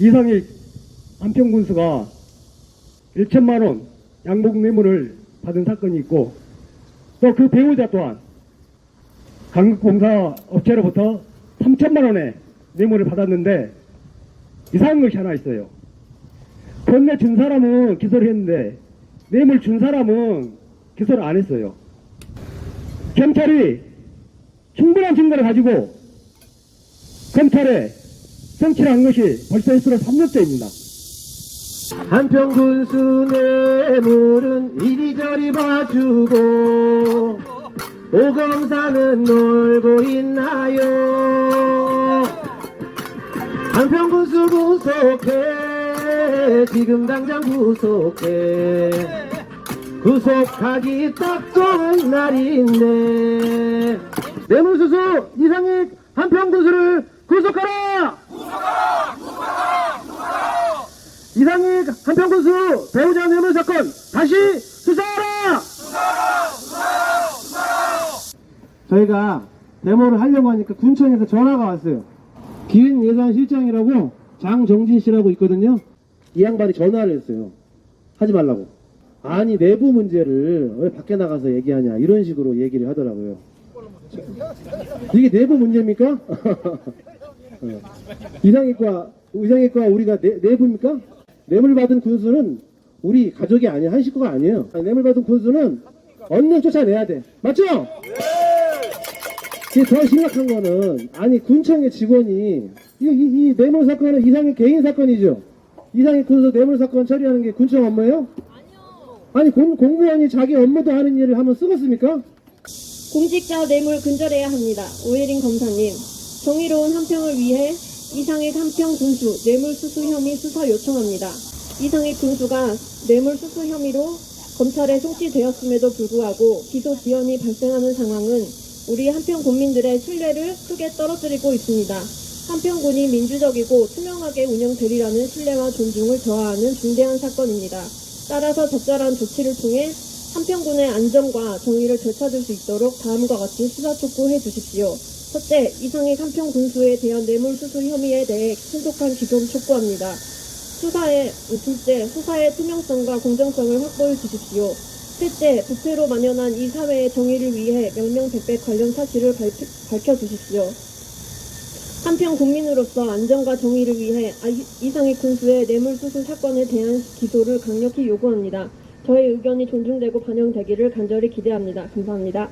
이상희 한평군수가 1천만 원 양복 뇌물을 받은 사건이 있고 또 그 배우자 또한 강북공사 업체로부터 3천만 원의 뇌물을 받았는데 이상한 것이 하나 있어요. 건네 준 사람은 기소를 했는데 뇌물 준 사람은 기소를 안 했어요. 경찰이 충분한 증거를 가지고 검찰에 성취한 것이 벌써 횟수로 3년째입니다. 한평군수 뇌물은 이리저리 봐주고 오검사는 놀고 있나요? 한평군수 구속해 지금 당장 구속해. 구속하기 딱 좋은 날인데. 뇌물수수 이상익 한평군수를 구속하라 이상익 한평군수 배우자 뇌물 사건 다시 수사하라! 저희가 데모를 하려고 하니까 군청에서 전화가 왔어요. 기획예산실장이라고 장정진 씨라고 있거든요. 이 양반이 전화를 했어요. 하지 말라고. 아니 내부 문제를 왜 밖에 나가서 얘기하냐 이런 식으로 얘기를 하더라고요. 이게 내부 문제입니까? 어. 이상익과 이상익과 우리가 내, 내부입니까? 뇌물 받은 군수는 우리 가족이 아니야 한 식구가 아니에요. 아니, 뇌물 받은 군수는 얼른 쫓아내야 돼. 맞죠? 이게 더 심각한 거는 아니 군청의 직원이 이, 이, 이 뇌물 사건은 이상의 개인 사건이죠. 이상의 군수 뇌물 사건 처리하는 게 군청 업무예요? 아니 공, 공무원이 자기 업무도 하는 일을 하면 쓰겠습니까? 공직자 뇌물 근절해야 합니다. 오예린 검사님, 정의로운 한평을 위해 이상익 한평 군수 뇌물 수수 혐의 수사 요청합니다. 이상익 군수가 뇌물 수수 혐의로 검찰에 송치되었음에도 불구하고 기소 지연이 발생하는 상황은 우리 한평 국민들의 신뢰를 크게 떨어뜨리고 있습니다. 한평군이 민주적이고 투명하게 운영되리라는 신뢰와 존중을 저하하는 중대한 사건입니다. 따라서 적절한 조치를 통해 한평군의 안전과 정의를 되찾을 수 있도록 다음과 같이 수사 촉구해 주십시오. 첫째, 이상익 한평 군수에 대한 뇌물 수수 혐의에 대해 신속한 기소를 촉구합니다. 수사의 둘째, 수사의 투명성과 공정성을 확보해 주십시오. 셋째, 부패로 만연한 이 사회의 정의를 위해 명명백백 관련 사실을 밝히, 밝혀주십시오. 한평 국민으로서 안전과 정의를 위해 아- 이상익 군수의 뇌물수수 사건에 대한 기소를 강력히 요구합니다. 저의 의견이 존중되고 반영되기를 간절히 기대합니다. 감사합니다.